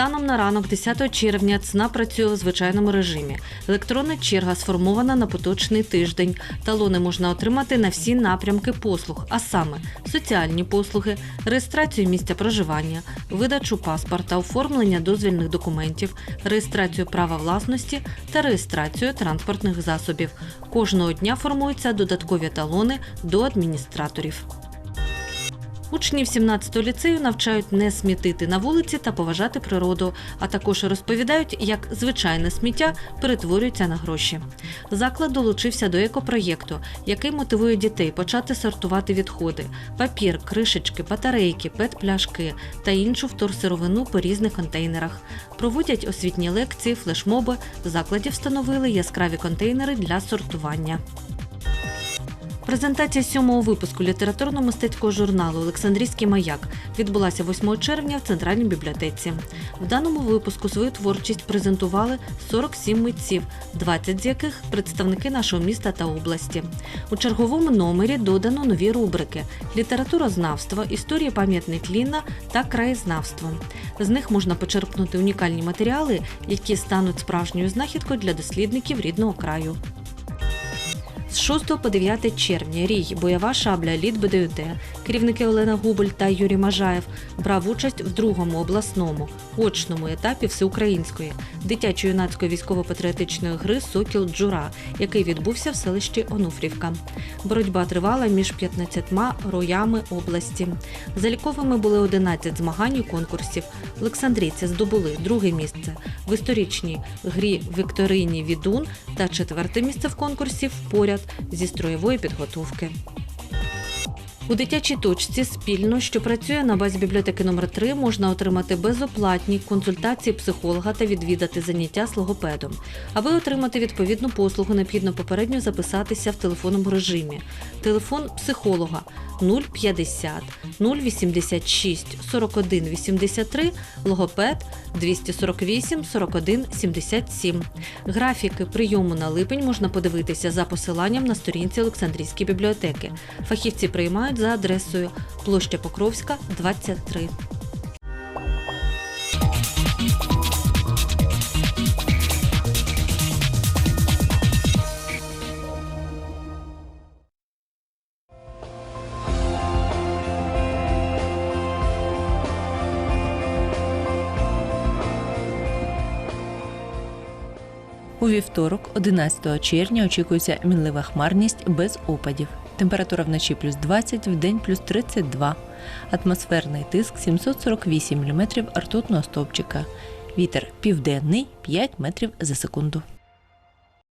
Станом на ранок 10 червня ЦНА працює у звичайному режимі. Електронна черга сформована на поточний тиждень. Талони можна отримати на всі напрямки послуг, а саме соціальні послуги, реєстрацію місця проживання, видачу паспорта, оформлення дозвільних документів, реєстрацію права власності та реєстрацію транспортних засобів. Кожного дня формуються додаткові талони до адміністраторів. Учнів 17-го ліцею навчають не смітити на вулиці та поважати природу, а також розповідають, як звичайне сміття перетворюється на гроші. Заклад долучився до екопроєкту, який мотивує дітей почати сортувати відходи: папір, кришечки, батарейки, пет-пляшки та іншу вторсировину по різних контейнерах. Проводять освітні лекції, флешмоби. В закладі встановили яскраві контейнери для сортування. Презентація сьомого випуску літературно-мистецького журналу Олександрійський маяк відбулася 8 червня в центральній бібліотеці. В даному випуску свою творчість презентували 47 митців, 20 з яких представники нашого міста та області. У черговому номері додано нові рубрики: літературознавство, історія пам'ятник Ліна та краєзнавство. З них можна почерпнути унікальні матеріали, які стануть справжньою знахідкою для дослідників рідного краю. З 6 по 9 червня Рій, бойова шабля Лід БДЮТ, керівники Олена Губель та Юрій Мажаєв брав участь в другому обласному очному етапі всеукраїнської дитячо-юнацької військово-патріотичної гри Сокіл Джура, який відбувся в селищі Онуфрівка. Боротьба тривала між 15 роями області. Заліковими були 11 змагань і конкурсів. Олександрійці здобули друге місце в історичній грі Вікторині Відун та четверте місце в конкурсі «Впоряд» зі строєвої підготовки. У дитячій точці спільно, що працює на базі бібліотеки номер 3 можна отримати безоплатні консультації психолога та відвідати заняття з логопедом. Аби отримати відповідну послугу, необхідно попередньо записатися в телефонному режимі. Телефон психолога 050 086 41 83, логопед 248 41 77. Графіки прийому на липень можна подивитися за посиланням на сторінці Олександрійської бібліотеки. Фахівці приймають за адресою площа Покровська, 23. У вівторок, 11 червня, очікується мінлива хмарність без опадів. Температура вночі плюс 20, в день плюс 32. Атмосферний тиск 748 мм ртутного стовпчика. Вітер південний 5 метрів за секунду.